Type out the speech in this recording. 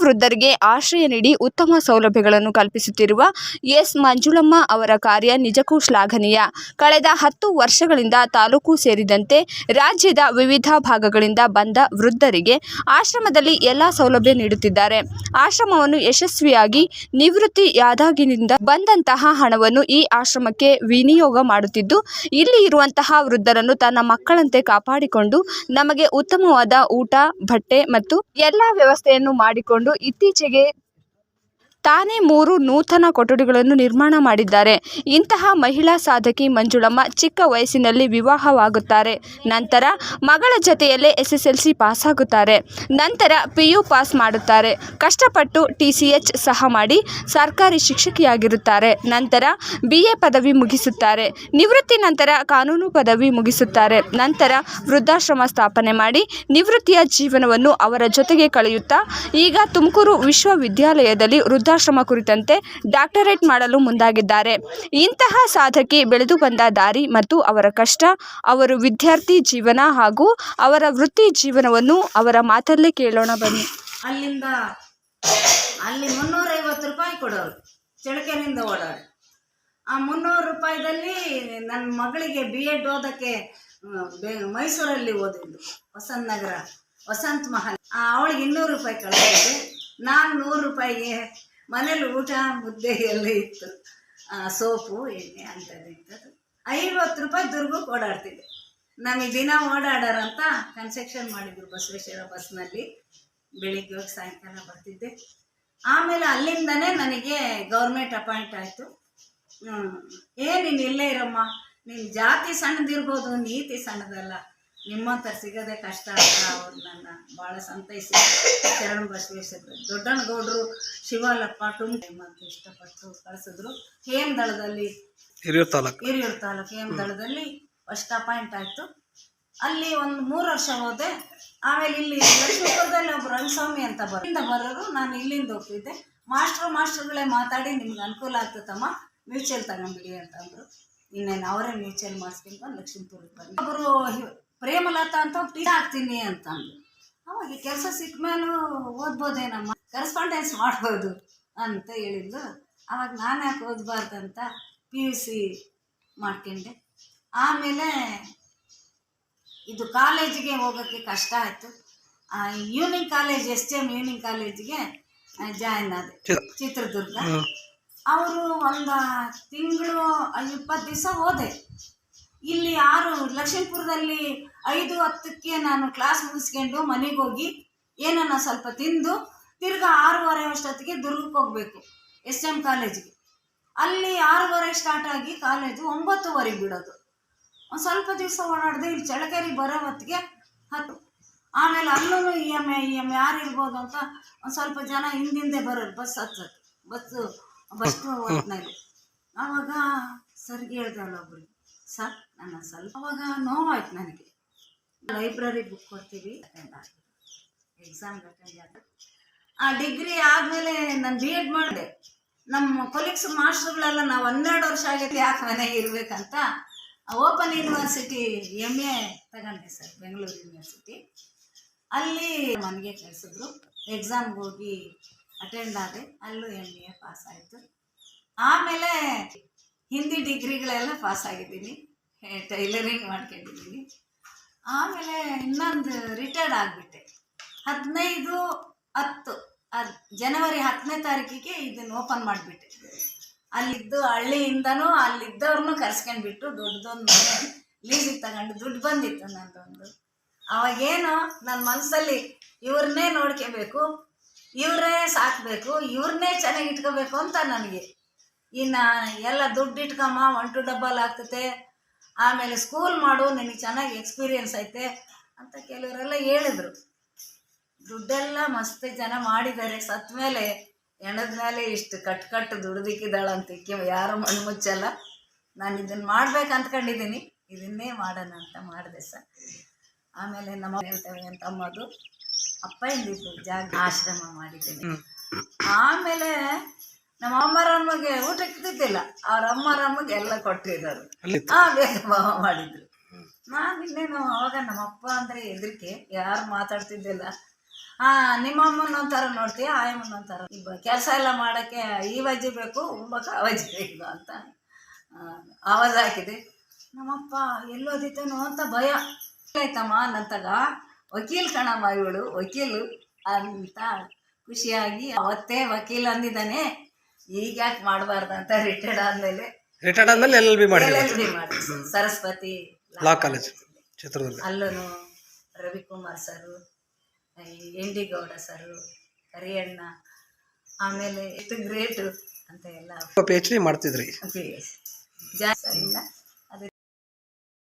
ವಯೋವೃದ್ಧರಿಗೆ ಆಶ್ರಯ ನೀಡಿ ಉತ್ತಮ ಸೌಲಭ್ಯಗಳನ್ನು ಕಲ್ಪಿಸುತ್ತಿರುವ ಎಸ್ ಮಂಜುಳಮ್ಮ ಅವರ ಕಾರ್ಯ ನಿಜಕ್ಕೂ ಶ್ಲಾಘನೀಯ. ಕಳೆದ ಹತ್ತು ವರ್ಷಗಳಿಂದ ತಾಲೂಕು ಸೇರಿದಂತೆ ರಾಜ್ಯದ ವಿವಿಧ ಭಾಗಗಳಿಂದ ಬಂದ ವೃದ್ಧರಿಗೆ ಆಶ್ರಮದಲ್ಲಿ ಎಲ್ಲ ಸೌಲಭ್ಯ ನೀಡುತ್ತಿದ್ದಾರೆ. ಆಶ್ರಮವನ್ನು ಯಶಸ್ವಿಯಾಗಿ ನಿವೃತ್ತಿಯಾದಾಗಿನಿಂದ ಬಂದಂತಹ ಹಣವನ್ನು ಈ ಆಶ್ರಮಕ್ಕೆ ವಿನಿಯೋಗ ಮಾಡುತ್ತಿದ್ದು, ಇಲ್ಲಿ ಇರುವಂತಹ ವೃದ್ಧರನ್ನು ತನ್ನ ಮಕ್ಕಳಂತೆ ಕಾಪಾಡಿಕೊಂಡು ನಮಗೆ ಉತ್ತಮವಾದ ಊಟ, ಬಟ್ಟೆ ಮತ್ತು ಎಲ್ಲ ವ್ಯವಸ್ಥೆಯನ್ನು ಮಾಡಿಕೊಂಡು ಇತ್ತೀಚೆಗೆ ತಾನೇ ಮೂರು ನೂತನ ಕೊಠಡಿಗಳನ್ನು ನಿರ್ಮಾಣ ಮಾಡಿದ್ದಾರೆ. ಇಂತಹ ಮಹಿಳಾ ಸಾಧಕಿ ಮಂಜುಳಮ್ಮ ಚಿಕ್ಕ ವಯಸ್ಸಿನಲ್ಲಿ ವಿವಾಹವಾಗುತ್ತಾರೆ. ನಂತರ ಮಗಳ ಜೊತೆಯಲ್ಲೇ ಎಸ್ ಎಸ್ ಎಲ್ ಪಾಸಾಗುತ್ತಾರೆ. ನಂತರ ಪಿ ಯು ಪಾಸ್ ಮಾಡುತ್ತಾರೆ. ಕಷ್ಟಪಟ್ಟು ಟಿ ಸಿ ಎಚ್ ಸಹ ಮಾಡಿ ಸರ್ಕಾರಿ ಶಿಕ್ಷಕಿಯಾಗಿರುತ್ತಾರೆ. ನಂತರ ಬಿ ಎ ಪದವಿ ಮುಗಿಸುತ್ತಾರೆ. ನಿವೃತ್ತಿ ನಂತರ ಕಾನೂನು ಪದವಿ ಮುಗಿಸುತ್ತಾರೆ. ನಂತರ ವೃದ್ಧಾಶ್ರಮ ಸ್ಥಾಪನೆ ಮಾಡಿ ನಿವೃತ್ತಿಯ ಜೀವನವನ್ನು ಅವರ ಜೊತೆಗೆ ಕಳೆಯುತ್ತಾ, ಈಗ ತುಮಕೂರು ವಿಶ್ವವಿದ್ಯಾಲಯದಲ್ಲಿ ವೃದ್ಧಾಶ್ರಮ ಕುರಿತಂತೆ ಡಾಕ್ಟರೇಟ್ ಮಾಡಲು ಮುಂದಾಗಿದ್ದಾರೆ. ಇಂತಹ ಸಾಧಕಿ ಬೆಳೆದು ಬಂದ ದಾರಿ ಮತ್ತು ಅವರ ಕಷ್ಟ, ಅವರು ವಿದ್ಯಾರ್ಥಿ ಜೀವನ ಹಾಗೂ ಅವರ ವೃತ್ತಿ ಜೀವನವನ್ನು ಅವರ ಮಾತಲ್ಲೇ ಕೇಳೋಣ ಬನ್ನಿ. ಅಲ್ಲಿಂದ, ಅಲ್ಲಿ ಮುನ್ನೂರೈವತ್ತು ರೂಪಾಯಿ ಕೊಡೋರು ಚಳಕೆರೆಯಿಂದ ಓಡೋರು. ಆ ಮುನ್ನೂರು ರೂಪಾಯಿದಲ್ಲಿ ನನ್ನ ಮಗಳಿಗೆ ಬಿ ಎಡ್ ಓದೋಕ್ಕೆ ಮೈಸೂರಲ್ಲಿ ಓದಿದ್ದು ವಸಂತ ನಗರ ವಸಂತ ಮಹಲ್. ಅವಳಿಗೆ ಇನ್ನೂರು ರೂಪಾಯಿ ಕಳಿಸಿದ್ದೆ. ನಾನು ನೂರು ರೂಪಾಯಿಗೆ ಮನೇಲಿ ಊಟ, ಮುದ್ದೆ ಎಲ್ಲ ಇತ್ತು. ಸೋಪು, ಎಣ್ಣೆ ಅಂಥದ್ದು ಇಂಥದ್ದು ಐವತ್ತು ರೂಪಾಯಿ ದುರ್ಗಕ್ಕೆ ಓಡಾಡ್ತಿದ್ದೆ ನಮಗೆ ದಿನ ಓಡಾಡೋರಂತ ಕನ್ಸೆಕ್ಷನ್ ಮಾಡಿದ್ರು ಬಸವೇಶ್ವರ ಬಸ್ನಲ್ಲಿ. ಬೆಳಿಗ್ಗೆ ಹೋಗಿ ಸಾಯಂಕಾಲ ಬರ್ತಿದ್ದೆ. ಆಮೇಲೆ ಅಲ್ಲಿಂದನೇ ನನಗೆ ಗೌರ್ಮೆಂಟ್ ಅಪಾಯಿಂಟ್ ಆಯಿತು. ಏ, ನೀನು ಇಲ್ಲೇ ಇರಮ್ಮ. ನಿನ್ನ ಜಾತಿ ಸಣ್ಣದಿರ್ಬೋದು, ನೀತಿ ಸಣ್ಣದಲ್ಲ. ನಿಮ್ಮಂತ ಸಿಗೋದೇ ಕಷ್ಟ ಅಂತ ಅವ್ರು ನನ್ನ ಭಾಳ ಸಂತೈಸಿ ಶರಣ ಬಸವೇಶ್ವರ ದೊಡ್ಡನಗೌಡರು ಶಿವಾಲಪ್ಪ ಟುಂಬೆ ಮತ್ತು ಇಷ್ಟಪಟ್ಟು ಕಳಿಸಿದ್ರು. ಹೇಮದಳದಲ್ಲಿ ಹಿರಿಯೂರು ತಾಲೂಕು. ಹಿರಿಯೂರು ತಾಲೂಕು ಹೇಮದಳದಲ್ಲಿ ಫಸ್ಟ್ ಅಪಾಯಿಂಟ್ ಆಯಿತು. ಅಲ್ಲಿ ಒಂದು ಮೂರು ವರ್ಷ ಹೋದೆ. ಆಮೇಲೆ ಇಲ್ಲಿ ಲಕ್ಷ್ಮೀಪುರದಲ್ಲಿ ಒಬ್ಬರು ರಂಗಸ್ವಾಮಿ ಅಂತ ಬರ ಇಲ್ಲಿಂದ ಬರೋರು ನಾನು ಇಲ್ಲಿಂದ ಹೋಗ್ತಿದ್ದೆ ಮಾಸ್ಟರ್ ಮಾಸ್ಟರ್ಗಳೇ ಮಾತಾಡಿ ನಿಮ್ಗೆ ಅನುಕೂಲ ಆಗ್ತದಮ್ಮ ಮ್ಯೂಚುವಲ್ ತಗೊಂಬಿಡಿ ಅಂತಂದ್ರು. ಇನ್ನೇನು ಅವರೇ ಮ್ಯೂಚುವಲ್ ಮಾಡಿಸ್ಕೊಂಡು ಲಕ್ಷ್ಮೀಪುರಕ್ಕೆ ಬಂದು ಒಬ್ಬರು ಪ್ರೇಮಲತಾ ಅಂತ ಟೀಚರ್ ಹಾಕ್ತೀನಿ ಅಂತಂದು ಅವಾಗ ಕೆಲಸ ಸಿಕ್ಕ ಮೇಲೂ ಓದ್ಬೋದೇನಮ್ಮ? ಕರೆಸ್ಪಾಂಡೆನ್ಸ್ ಮಾಡ್ಬೋದು ಅಂತ ಹೇಳಿದ್ಲು. ಅವಾಗ ನಾನು ಯಾಕೆ ಓದಬಾರ್ದಂತ ಪಿ ಯು ಸಿ ಮಾಡ್ಕೊಂಡೆ. ಆಮೇಲೆ ಇದು ಕಾಲೇಜಿಗೆ ಹೋಗೋಕ್ಕೆ ಕಷ್ಟ ಆಯಿತು. Evening college S T M evening ಕಾಲೇಜಿಗೆ ಜಾಯಿನ್ ಆದೆ. ಚಿತ್ರದುರ್ಗ. ಅವರು ಒಂದು ತಿಂಗಳು ಇಪ್ಪತ್ತು ದಿವಸ ಹೋದೆ. ಇಲ್ಲಿ ಆರು ಲಕ್ಷ್ಮೀಪುರದಲ್ಲಿ ಐದು ಹತ್ತಕ್ಕೆ ನಾನು ಕ್ಲಾಸ್ ಮುಗಿಸ್ಕೊಂಡು ಮನೆಗೆ ಹೋಗಿ ಏನನ್ನ ಸ್ವಲ್ಪ ತಿಂದು ತಿರ್ಗಾ ಆರೂವರೆ ಅಷ್ಟೊತ್ತಿಗೆ ದುರ್ಗಕ್ಕೆ ಹೋಗಬೇಕು, ಎಸ್ ಎಂ ಕಾಲೇಜಿಗೆ ಅಲ್ಲಿ ಆರೂವರೆ ಸ್ಟಾರ್ಟ್ ಆಗಿ ಕಾಲೇಜು ಒಂಬತ್ತುವರೆಗೆ ಬಿಡೋದು. ಒಂದು ಸ್ವಲ್ಪ ದಿವಸ ಓಡಾಡಿದೆ ಇಲ್ಲಿ ಚಳಕೇರಿ ಬರೋ ಹೊತ್ತಿಗೆ ಹತ್ತು. ಆಮೇಲೆ ಅಲ್ಲೂ E M I E M ಯಾರು ಇರ್ಬೋದು ಅಂತ ಒಂದು ಸ್ವಲ್ಪ ಜನ ಹಿಂದಿಂದೆ ಬರೋರು ಬಸ್ ಹತ್ತೋದು ಬಸ್ಸು ಬಸ್ ಹೊತ್ತಿನಲ್ಲಿ ಆವಾಗ ಸರಿಗೆ ಹೇಳ್ದಲ್ಲ ಒಬ್ರು. ಸರ್, ನನ್ನ ಸ್ವಲ್ಪ ಅವಾಗ ನೋವಾಯ್ತು ನನಗೆ. ಲೈಬ್ರರಿ ಬುಕ್ ಕೊಡ್ತೀವಿ ಎಕ್ಸಾಮ್ ಅಟೆಂಡ್ ಆದ ಆ ಡಿಗ್ರಿ ಆದಮೇಲೆ ನಾನು ಬಿ ಎಡ್ ಮಾಡಿದೆ. ನಮ್ಮ ಕೊಲೀಗ್ಸ್ ಮಾಸ್ಟರ್ಗಳೆಲ್ಲ ನಾವು ಹನ್ನೆರಡು ವರ್ಷ ಆಗೈತೆ ಯಾಕೆ ಮನೆಗೆ ಇರಬೇಕಂತ ಓಪನ್ ಯೂನಿವರ್ಸಿಟಿ ಎಂ ಎ ತಗೊಂಡೆ ಸರ್ ಬೆಂಗಳೂರು ಯೂನಿವರ್ಸಿಟಿ ಅಲ್ಲಿ ಮನೆಗೆ ಕಳಿಸಿದ್ರು. ಎಕ್ಸಾಮ್ಗೆ ಹೋಗಿ ಅಟೆಂಡ್ ಆದೆ. ಅಲ್ಲೂ ಎಂ ಎ ಪಾಸ್ ಆಯಿತು. ಆಮೇಲೆ ಹಿಂದಿ ಡಿಗ್ರಿಗಳೆಲ್ಲ ಪಾಸ್ ಆಗಿದ್ದೀನಿ. ಟೈಲರಿಂಗ್ ಮಾಡ್ಕೊಂಡಿದ್ದೀನಿ. ಆಮೇಲೆ ಇನ್ನೊಂದು ರಿಟೈರ್ಡ್ ಆಗಿಬಿಟ್ಟೆ. ಹದಿನೈದು ಹತ್ತು, ಅದು ಜನವರಿ ಹತ್ತನೇ ತಾರೀಕಿಗೆ ಇದನ್ನು ಓಪನ್ ಮಾಡಿಬಿಟ್ಟೆ. ಅಲ್ಲಿದ್ದು ಹಳ್ಳಿಯಿಂದನೂ ಅಲ್ಲಿದ್ದವ್ರನ್ನೂ ಕರ್ಸ್ಕೊಂಡ್ಬಿಟ್ಟು ದೊಡ್ಡದೊಂದು ಲೀಸಿಗೆ ತಗೊಂಡು ದುಡ್ಡು ಬಂದಿತ್ತು ನಂದೊಂದು. ಅವಾಗೇನು ನನ್ನ ಮನಸ್ಸಲ್ಲಿ ಇವ್ರನ್ನೇ ನೋಡ್ಕೋಬೇಕು, ಇವರೇ ಸಾಕಬೇಕು ಇವ್ರನ್ನೇ ಚೆನ್ನಾಗಿ ಇಟ್ಕೋಬೇಕು ಅಂತ ನನಗೆ ಇನ್ನು ಎಲ್ಲ ದುಡ್ಡು ಇಟ್ಕಮ್ಮ ಒನ್ ಟು ಡಬಲ್ ಆಗ್ತತೆ. ಆಮೇಲೆ ಸ್ಕೂಲ್ ಮಾಡು ನಿನಗೆ ಚೆನ್ನಾಗಿ ಎಕ್ಸ್ಪೀರಿಯನ್ಸ್ ಐತೆ ಅಂತ ಕೆಲವರೆಲ್ಲ ಹೇಳಿದರು. ದುಡ್ಡೆಲ್ಲ ಮಸ್ತ್ ಜನ ಮಾಡಿದ್ದಾರೆ. ಸತ್ ಮೇಲೆ ಹೆಣದ ಮೇಲೆ ಇಷ್ಟು ಕಟ್ ಕಟ್ಟು ದುಡ್ದಿಕ್ಕಿದ್ದಾಳಂತ ಯಾರು ಮಣ್ಣು ಮುಚ್ಚಲ್ಲ. ನಾನು ಇದನ್ನು ಮಾಡ್ಬೇಕು ಅಂದ್ಕೊಂಡಿದ್ದೀನಿ ಇದನ್ನೇ ಮಾಡೋಣ ಅಂತ ಮಾಡಿದೆ ಸರ್. ಆಮೇಲೆ ನಮ್ಮ ಹೇಳ್ತೇವೆ ಅಂತ ಅಮ್ಮದು ಅಪ್ಪ ಇಂದಿದ್ದು ಜಾಗ ಆಶ್ರಮ ಮಾಡಿದ್ದೀನಿ. ಆಮೇಲೆ ನಮ್ಮ ಅಮ್ಮರಮ್ಮಗೆ ಊಟಕ್ಕೆ ತಿದ್ದಿಲ್ಲ ಅವ್ರ ಅಮ್ಮರಮ್ಮಗೆ ಎಲ್ಲ ಕೊಟ್ಟಿದ್ದಾರೆ ಆ ಬೇಗ ಭಾವ ಮಾಡಿದ್ರು. ನಾನು ಇನ್ನೇನು ಅವಾಗ ನಮ್ಮ ಅಪ್ಪ ಅಂದರೆ ಹೆದರಿಕೆ. ಯಾರು ಮಾತಾಡ್ತಿದ್ದಿಲ್ಲ. ಹಾ ನಿಮ್ಮ ಅಮ್ಮನ ಒಂಥರ ನೋಡ್ತೀಯ ಆ ಅಮ್ಮನ ಒಂಥರ. ಕೆಲಸ ಎಲ್ಲ ಮಾಡೋಕ್ಕೆ ಈ ವಜ್ಜಿ ಬೇಕು ಉಂಬಕ ಆ ವಜ್ಜಿ ಬೇಕು ಅಂತ. ಆ, ಆವಾಜ್ ಹಾಕಿದೆ. ನಮ್ಮಪ್ಪ ಎಲ್ಲೋದಿತ್ತೇನೋ ಅಂತ ಭಯ. ಆಯ್ತಮ್ಮ ನಂತಾಗ ವಕೀಲ್ ಕಣಮ್ಮ ಇವಳು ವಕೀಲು ಅಂತ ಖುಷಿಯಾಗಿ ಅವತ್ತೇ ವಕೀಲ್ ಅಂದಿದ್ದಾನೆ. ಈಗ ಯಾಕೆ ಮಾಡಬಾರ್ದು ಅಂತ ರಿಟೈರ್ಡ್ ಆದಮೇಲೆ ರಿಟೈರ್ಡ್ ಆದ್ಮೇಲೆ ಎಲ್ ಎಲ್ ಬಿ ಮಾಡಿ ಎಲ್ ಎಲ್ ಬಿ ಮಾಡಿ ಸರಸ್ವತಿ ಲಾ ಕಾಲೇಜ್ ಚಿತ್ರದುರ್ಗ. ಅಲ್ಲೂ Ravikumar sir sir M D Gowda sir Kariyanna ಆಮೇಲೆ ಇಟ್ ಗ್ರೇಟು ಅಂತ ಎಲ್ಲ ಪಿ ಎಚ್ ಡಿ ಮಾಡ್ತಿದ್ರಿ. ಜಾಸ್ತಿಯಿಂದ